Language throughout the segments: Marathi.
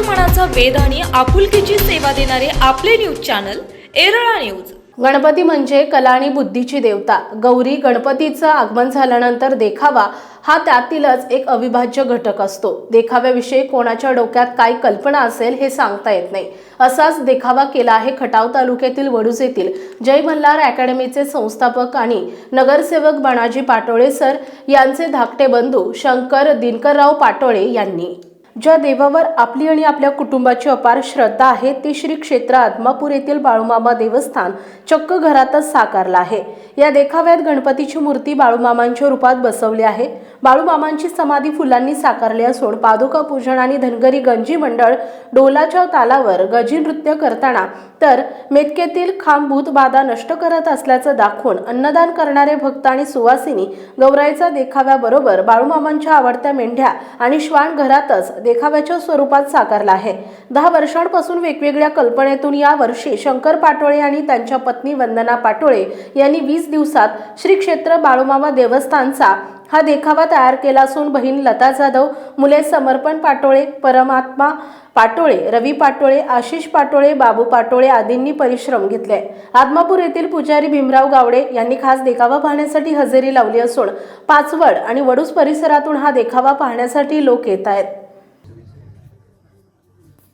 मनाचा वेद आणि आपुलकीची सेवा देणारे आपले न्यूज चॅनल एरळा न्यूज. गणपती म्हणजे कला आणि बुद्धीची देवता. गौरी गणपतीचं आगमन झाल्यानंतर देखावा हा त्यातीलच एक अविभाज्य घटक असतो. देखाव्याविषयी कोणाच्या डोक्यात काय कल्पना असेल हे सांगता येत नाही. असाच देखावा केला आहे खटाव तालुक्यातील वडूज येथील जय मल्हार अकॅडमीचे संस्थापक आणि नगरसेवक बाणाजी पाटोळे सर यांचे धाकटे बंधू शंकर दिनकरराव पाटोळे यांनी. ज्या देवावर आपली आणि आपल्या कुटुंबाची अपार श्रद्धा आहे ते श्री क्षेत्र आत्मापूर येथील बाळूमामा देवस्थान चक्क घरातच साकारलं आहे. या देखाव्यात गणपतीची मूर्ती बाळूमामांच्या रूपात बसवली आहे. बाळूमामांची समाधी फुलांनी साकारली असून पादुका पूजन आणि धनगरी गंजी मंडळ डोलाच्या तालावर गजी नृत्य करताना तर मेतकेतील खांबूत बाधा नष्ट करत असल्याचं दाखवून अन्नदान करणारे भक्त आणि सुवासिनी गौराईचा देखाव्याबरोबर बाळूमामांच्या आवडत्या मेंढ्या आणि श्वान घरातच देखाव्याच्या स्वरूपात साकारला आहे. दहा वर्षांपासून वेगवेगळ्या कल्पनेतून या वर्षी शंकर पाटोळे आणि त्यांच्या पत्नी वंदना पाटोळे यांनी वीस दिवसात श्री क्षेत्र बाळूमामा देवस्थानचा हा देखावा तयार केला असून बहीण लता जाधव मुले समर्पण पाटोळे परमात्मा पाटोळे रवी पाटोळे आशिष पाटोळे बाबू पाटोळे आदींनी परिश्रम घेतले. आदमापूर येथील पुजारी भीमराव गावडे यांनी खास देखावा पाहण्यासाठी हजेरी लावली असून पाचवड आणि वडूस परिसरातून हा देखावा पाहण्यासाठी लोक येत आहेत.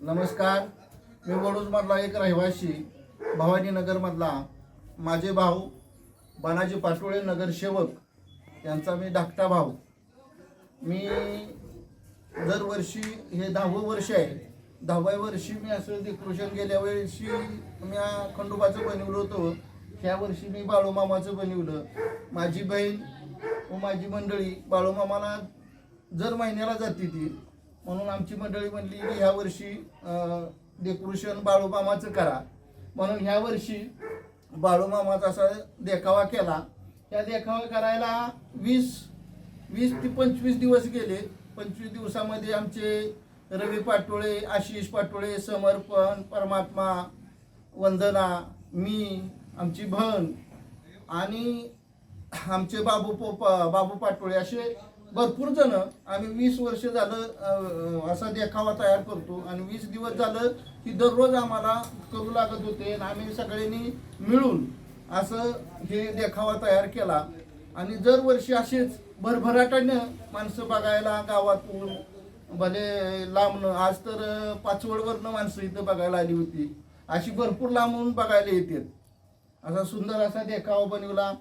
नमस्कार. मी वडूजमधला एक रहिवासी भवानीनगरमधला माझे भाऊ बानाजी पाटोळे नगरसेवक यांचा मी धाकटा भाऊ. मी दरवर्षी हे दहावं वर्ष आहे. दहाव्या वर्षी मी असं डेकोरेशन गेल्या वर्षी मी खंडोबाचं बनवलं होतं. ह्या वर्षी मी बाळूमामाचं बनवलं. माझी बहीण व माझी मंडळी बाळूमामाला जर महिन्याला जाते ती. म्हणून आमची मंडळी म्हणली की ह्या वर्षी डेकोरेशन बाळूमामाचं करा. म्हणून ह्या वर्षी बाळूमामाचा असा देखावा केला. त्या देखावा करायला वीस वीस ते पंचवीस दिवस गेले. पंचवीस दिवसामध्ये आमचे रवी पाटोळे आशिष पाटोळे समर्पण परमात्मा वंदना मी आमची बहन आणि आमचे बाबू पोपा बाबू पाटोळे असे भरपूर जण आम्ही वीस वर्ष झालं असा देखावा तयार करतो. आणि वीस दिवस झालं की दररोज आम्हाला करू लागत होते आणि आम्ही सगळ्यांनी मिळून असं हे देखावा तयार केला. आणि दरवर्षी असेच भरभराटानं माणसं बघायला गावातून भले लांबनं आज तर पाचवडवरनं माणसं इथं बघायला आली होती. अशी भरपूर लांबून बघायला येते असा सुंदर असा देखावा बनवला.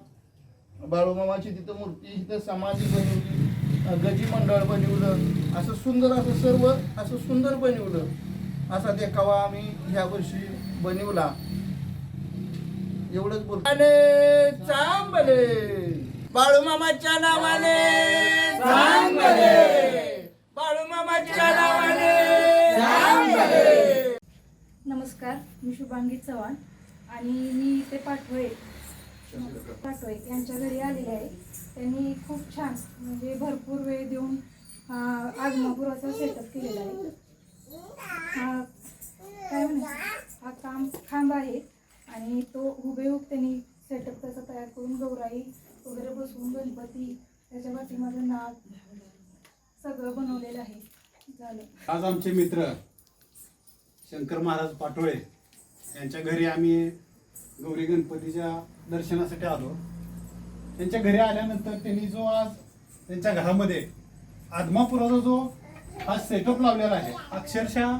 बाळूमामाची तिथं मूर्ती तिथं समाधी बनवली. गजी मंडळ बनवलं असं सुंदर असं सर्व असं सुंदर बनवलं. असा देखावा आम्ही ह्या वर्षी बनवला. एवढंच बोल. चांबले बाळूमामाच्या नावाने. चांबले. बाळूमामाच्या नावाने. चांबले. नमस्कार मी शुभांगी चव्हाण आणि मी इथे पाठवळे पाठवळे यांच्या घरी आलेले आहे. त्यांनी खूप छान म्हणजे भरपूर वेळ देऊन हा आगमापुराचा सेटअप केलेला आहे. हा काय म्हणायचं हा काम खांब आहे. आणि तो हुबेहूब त्यांनी सेटअप त्याचा तयार करून गौराई वगैरे बसवून गणपती त्याच्या पाठीमागं नाग सगळं बनवलेलं आहे. झालं. आज आमचे मित्र शंकर महाराज पाटोळे यांच्या घरी आम्ही गौरी गणपतीच्या दर्शनासाठी आलो. त्यांच्या घरी आल्यानंतर त्यांनी जो आज त्यांच्या घरामध्ये आदमापुराचा जो हा सेटअप लावलेला आहे अक्षरशः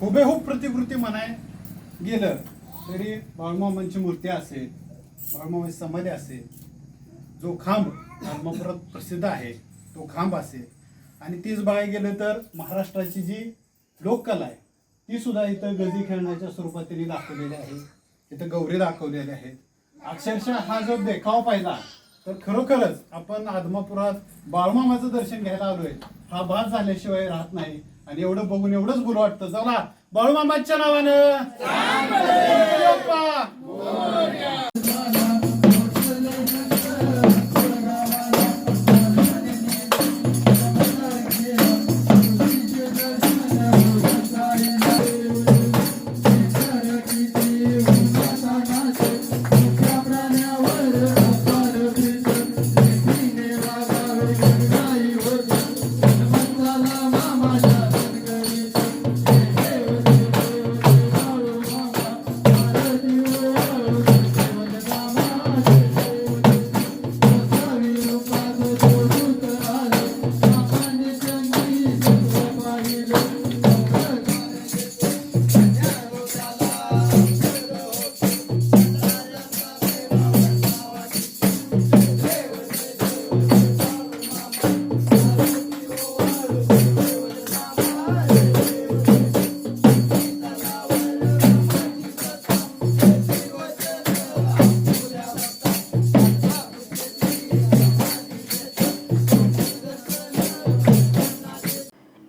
हुबेहूब प्रतिकृती म्हणाय गेलं. तरी बाळमामांची मूर्ती असेल बाळमामाची समाधी असेल जो खांब आदमापुरात प्रसिद्ध आहे तो खांब असेल. आणि तीच बघायला गेलं तर महाराष्ट्राची जी लोककला आहे ती सुद्धा इथं गजी खेळण्याच्या स्वरूपात त्यांनी दाखवलेली आहे. इथं गौरी दाखवलेल्या आहेत. अक्षरशः हा जो देखावा पाहिला तर खरोखरच आपण आदमापुरात बाळमामाचं दर्शन घ्यायला आलोय. हा भात झाल्याशिवाय राहत नाही. आणि एवढं बघून एवढंच बोल वाटतं. चला बाळूमामाच्या नावानं.